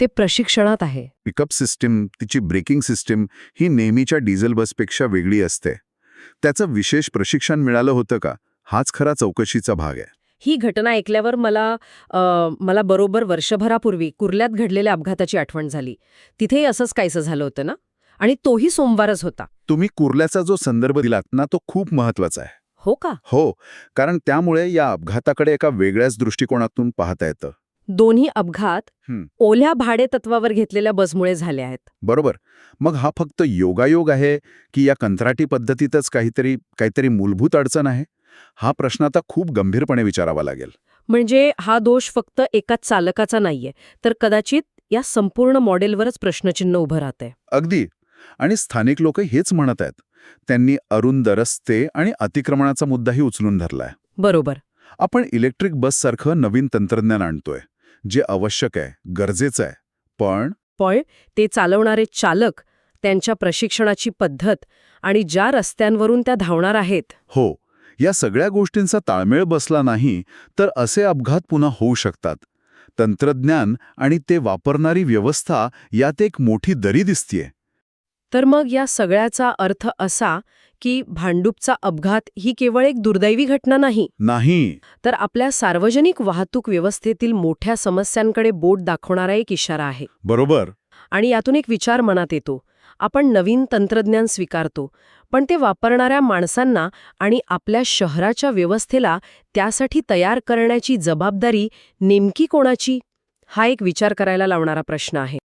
ते प्रशिक्षणात आहे. पिकअप सिस्टीम तिची ब्रेकिंग सिस्टीम ही नेहमीच्या डिझेल बसपेक्षा वेगळी असते. त्याचं विशेष प्रशिक्षण मिळालं होतं का? हाच खरा चौकशीचा भाग आहे. ही घटना ऐकल्यावर मला अ, मला बरोबर वर्षभरापूर्वी कुर्ल्यात घडलेल्या अपघाताची आठवण झाली. तिथेही असंच काहीसं झालं होतं ना? आणि तोही सोमवारच होता. तुम्ही कुर्ल्याचा जो संदर्भ दिलात ना तो खूप महत्त्वाचा आहे. हो का? हो कारण त्यामुळे या अपघाताकडे एका वेगळ्याच दृष्टिकोनातून पाहता येतं. दोन्ही अपघात. ओल्या भाडे तत्वावर घेतलेल्या बसमुळे झाले आहेत. बरोबर. मग हा फक्त योगायोग आहे की या कंत्राटी पद्धतीतच काहीतरी काहीतरी मूलभूत अडचण आहे? हा प्रश्न आता खूप गंभीरपणे विचारावा लागेल. म्हणजे हा दोष फक्त एकाच चालकाचा नाहीये तर कदाचित या संपूर्ण मॉडेलवरच प्रश्नचिन्ह उभं राहतंय. अगदी. आणि स्थानिक लोक हेच म्हणत आहेत. त्यांनी अरुंद रस्ते आणि अतिक्रमणाचा मुद्दाही उचलून धरलाय. बरोबर. आपण इलेक्ट्रिक बससारखं नवीन तंत्रज्ञान आणतोय. जे आवश्यक आहे गरजेचं आहे. पण पण ते चालवणारे चालक त्यांच्या प्रशिक्षणाची पद्धत आणि ज्या रस्त्यांवरून त्या धावणार आहेत. हो या सगळ्या गोष्टींचा ताळमेळ बसला नाही तर असे अपघात पुन्हा होऊ शकतात. तंत्रज्ञान आणि ते वापरणारी व्यवस्था यात एक मोठी दरी दिसतीये. तर मग या सगळ्याचा अर्थ असा की भांडूपचा अपघात ही केवळ एक दुर्दैवी घटना नाही. नाही. तर आपल्या सार्वजनिक वाहतूक व्यवस्थेतील मोठ्या समस्यांकडे बोट दाखवणारा एक इशारा आहे. बरोबर. आणि यातून एक विचार मनात येतो. आपण नवीन तंत्रज्ञान स्वीकारतो पण ते वापरणाऱ्या माणसांना आणि आपल्या शहराच्या व्यवस्थेला त्यासाठी तयार करण्याची जबाबदारी नेमकी कोणाची? हा एक विचार करायला लावणारा प्रश्न आहे.